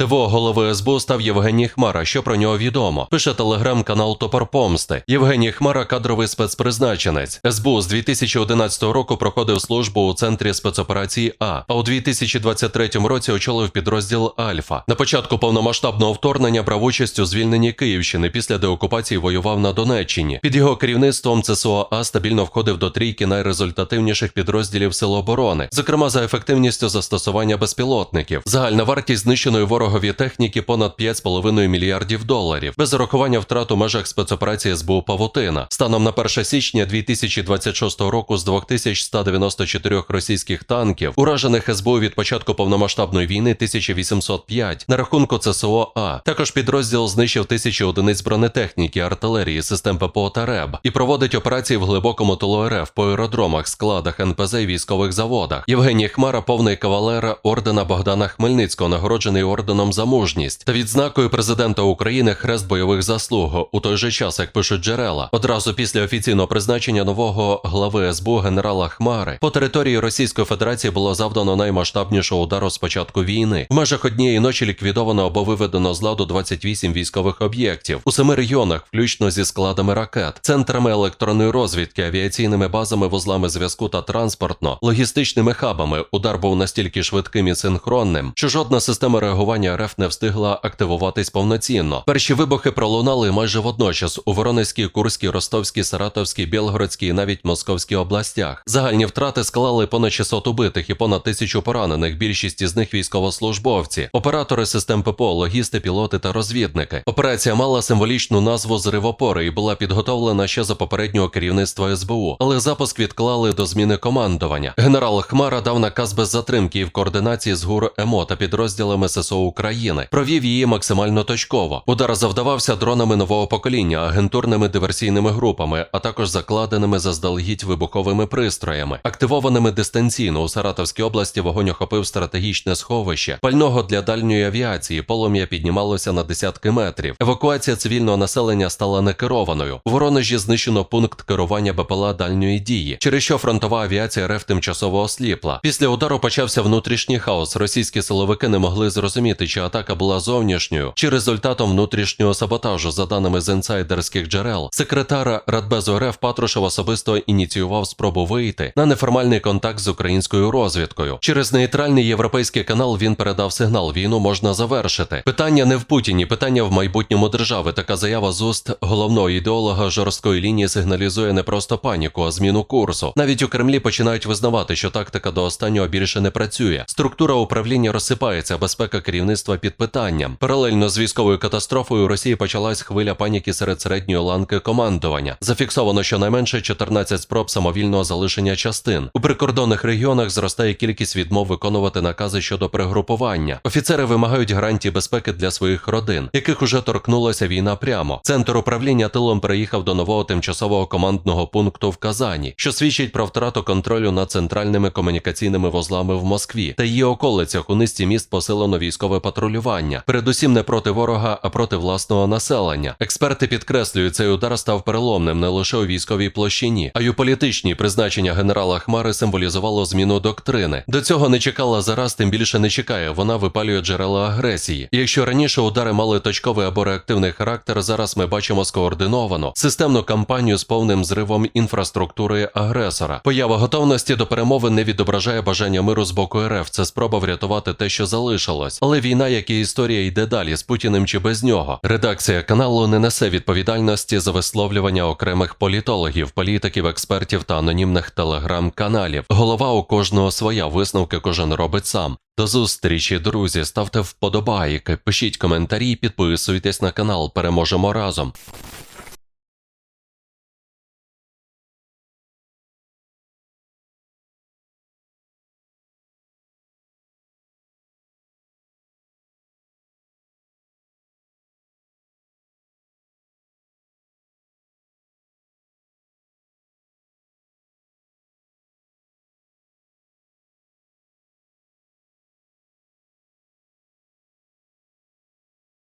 ТВО голови СБУ став Євгеній Хмара. Що про нього відомо? Пише телеграм-канал Топор Помсти. Євгеній Хмара кадровий спецпризначенець. СБУ з 2011 року проходив службу у центрі спецоперації А, а у 2023 році очолив підрозділ Альфа. На початку повномасштабного вторгнення брав участь у звільненні Київщини. Після деокупації воював на Донеччині. Під його керівництвом ЦСО А стабільно входив до трійки найрезультативніших підрозділів Сил оборони, зокрема за ефективністю застосування безпілотників. Загальна вартість знищеної ворогові техніки понад 5,5 мільярдів доларів, без урахування втрат у межах спецоперації СБУ Павутина. Станом на 1 січня 2026 року з 2194 російських танків, уражених СБУ від початку повномасштабної війни 1805, на рахунку ЦСО А. Також підрозділ знищив тисячі одиниць бронетехніки, артилерії, систем ППО та РЕБ і проводить операції в глибокому тилу РФ по аеродромах, складах, НПЗ і військових заводах. Євгеній Хмара, повний кавалера ордена Богдана Хмельницького, нагороджений орденом за мужність та відзнакою президента України Хрест бойових заслуг. У той же час, як пишуть джерела, одразу після офіційного призначення нового глави СБУ генерала Хмари по території Російської Федерації було завдано наймасштабнішого удару з початку війни. В межах однієї ночі ліквідовано або виведено з ладу 28 військових об'єктів у семи регіонах, включно зі складами ракет, центрами електронної розвідки, авіаційними базами, вузлами зв'язку та транспортно, логістичними хабами. Удар був настільки швидким і синхронним, що жодна система реагування РФ не встигла активуватись повноцінно. Перші вибухи пролунали майже водночас у Воронезькій, Курській, Ростовській, Саратовській, Білгородській і навіть Московській областях. Загальні втрати склали понад 600 убитих і понад тисячу поранених. Більшість із них військовослужбовці, оператори систем ППО, логісти, пілоти та розвідники. Операція мала символічну назву Зривопори і була підготовлена ще за попереднього керівництва СБУ, але запуск відклали до зміни командування. Генерал Хмара дав наказ без затримки і в координації з ГУР ЕМО та підрозділами ССО України. Провів її максимально точково. Удар завдавався дронами нового покоління, агентурними диверсійними групами, а також закладеними заздалегідь вибуховими пристроями, активованими дистанційно у Саратовській області. Вогонь охопив стратегічне сховище пального для дальньої авіації. Полум'я піднімалося на десятки метрів. Евакуація цивільного населення стала некерованою. У Воронежі знищено пункт керування БПЛА дальньої дії, через що фронтова авіація РФ тимчасово осліпла. Після удару почався внутрішній хаос. Російські силовики не могли зрозуміти, чи атака була зовнішньою, чи результатом внутрішнього саботажу. За даними з інсайдерських джерел, секретар Радбезу РФ Патрушев особисто ініціював спробу вийти на неформальний контакт з українською розвідкою. Через нейтральний європейський канал він передав сигнал: війну можна завершити. Питання не в Путіні, питання в майбутньому держави. Така заява з уст головного ідеолога жорсткої лінії сигналізує не просто паніку, а зміну курсу. Навіть у Кремлі починають визнавати, що тактика до останнього більше не працює. Структура управління розсипається, безпека керівництва під питанням. Паралельно з військовою катастрофою у Росії почалась хвиля паніки серед середньої ланки командування. Зафіксовано щонайменше 14 спроб самовільного залишення частин. У прикордонних регіонах зростає кількість відмов виконувати накази щодо перегрупування. Офіцери вимагають гарантій безпеки для своїх родин, яких уже торкнулася війна прямо. Центр управління тилом переїхав до нового тимчасового командного пункту в Казані, що свідчить про втрату контролю над центральними комунікаційними вузлами в Москві та її околицях у низці міст посилено військове патрулювання, передусім не проти ворога, а проти власного населення. Експерти підкреслюють, цей удар став переломним не лише у військовій площині, а й у політичній призначення генерала Хмари символізувало зміну доктрини. До цього не чекала зараз, тим більше не чекає. Вона випалює джерела агресії. І якщо раніше удари мали точковий або реактивний характер, зараз ми бачимо скоординовану системну кампанію з повним зривом інфраструктури агресора. Поява готовності до перемови не відображає бажання миру з боку РФ. Це спроба врятувати те, що залишилось. Але війна, як і історія, йде далі з Путіним чи без нього. Редакція каналу не несе відповідальності за висловлювання окремих політологів, політиків, експертів та анонімних телеграм-каналів. Голова у кожного своя висновки кожен робить сам. До зустрічі, друзі. Ставте вподобайки, пишіть коментарі, підписуйтесь на канал. Переможемо разом.